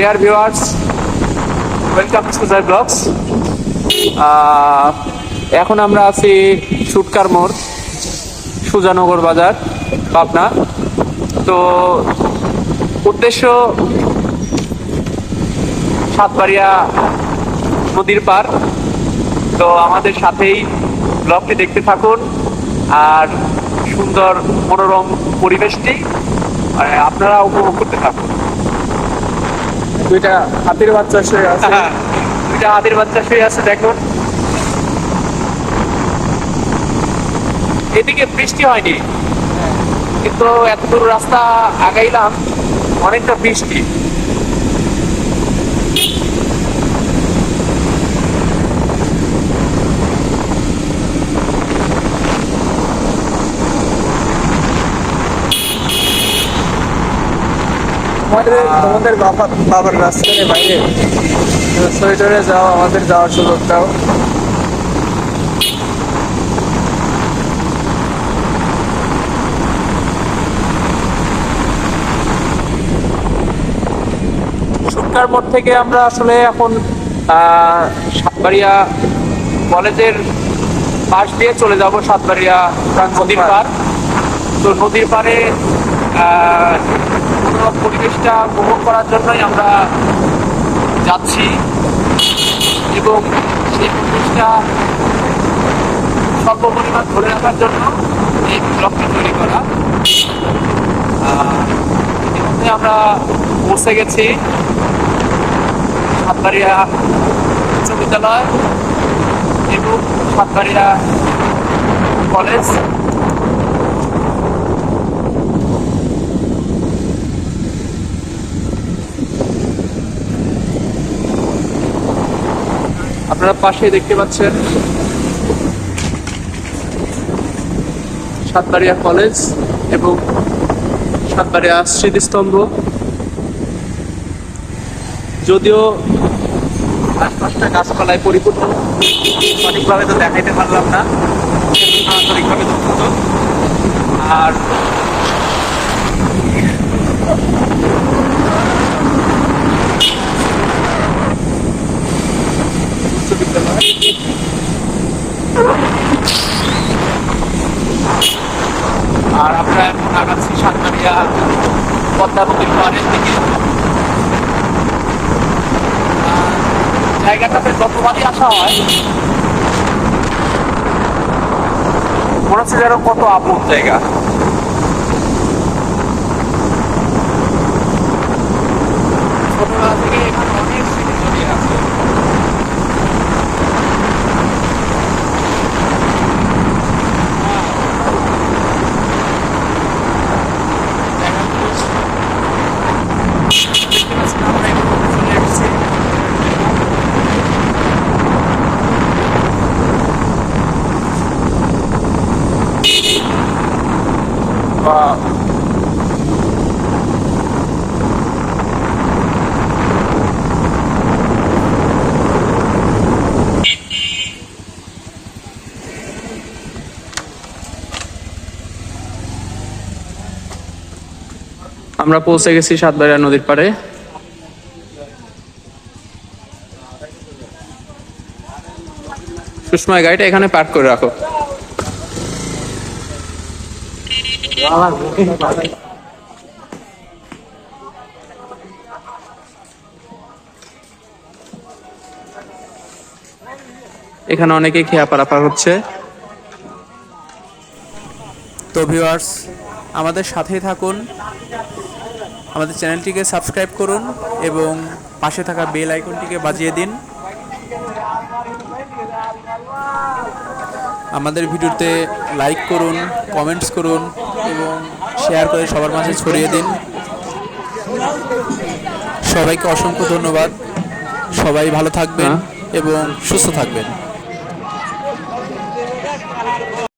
Dear viewers welcome to Sujai vlogs এখন আমরা আছি সুটকার মোড়, সুজানগর বাজার, পাবনা। তো উদ্দেশ্য সাতবাড়িয়া নদীর পার তো আমাদের সাথেই ব্লগটি দেখতে থাকুন আর সুন্দর মনোরম পরিবেশটি আপনারা উপভোগ করতে থাকুন। দুইটা হাতির বাচ্চা শুয়ে আছে। দুইটা হাতির বাচ্চা শুয়ে আছে, দেখুন। এদিকে বৃষ্টি হয়নি, কিন্তু এত দূর রাস্তা আগাইলাম, অনেকটা বৃষ্টি। আমাদের, তোমাদের বাবা, বাবার রাস্তায় বাইরে। সোয়েটারে যাও, আমাদের যাওয়ার সুযোগ দাও। সুটকার মোড় থেকে আমরা আসলে এখন সাতবাড়িয়া কলেজের পাশ দিয়ে চলে যাব সাতবাড়িয়া নদীর পার তো নদীর পারে পরিবেশটা উপভোগ করার জন্যই আমরা যাচ্ছি। এবং সেই পরিবেশটা স্বল্প পরিমাণ ধরে রাখার জন্য এই ব্লগটি তৈরি করা। ইতিমধ্যে আমরা পৌঁছে গেছি সাতবাড়িয়া উচ্চ বিদ্যালয় এবং সাতবাড়িয়া কলেজ। আপনারা পাশে দেখতে পাচ্ছেন সাতবাড়িয়া কলেজ এবং সাতবাড়িয়া স্মৃতিস্তম্ভ। যদিও আশপাশটা গাছপালায় পরিপূর্ণ, সঠিকভাবে তো দেখাইতে পারলাম না। আন্তরিকভাবে দুঃখিত আর আর আমরা এখন আগাচ্ছি সাতবাড়িয়া পদ্মা নদীর পাড়ের দিকে জায়গাটাতে যতবারই আসা হয়। মনে হচ্ছে যেন কত আপন জায়গা। ছোটবেলা থেকে এখানে অনেক স্মৃতি জড়িয়ে আছে দেখতে পাচ্ছেন আমরা এখানে চলে এসেছি বা আমরা পৌঁছে গেছি সাতবাড়িয়া নদীর পাড়ে। সুষময় গাড়িটা এখানে পার্ক করে রাখো। এখানে অনেকে খেয়া পারাপার হচ্ছে। তো ভিউয়ার্স আমাদের সাথেই থাকুন। আমাদের চ্যানেলটিকে সাবস্ক্রাইব করুন এবং পাশে থাকা বেল আইকনটিকে বাজিয়ে দিন। আমাদের ভিডিওতে লাইক করুন কমেন্টস করুন এবং শেয়ার করে সবার মাঝে ছড়িয়ে দিন। সবাইকে অসংখ্য ধন্যবাদ। সবাই ভালো থাকবেন এবং সুস্থ থাকবেন।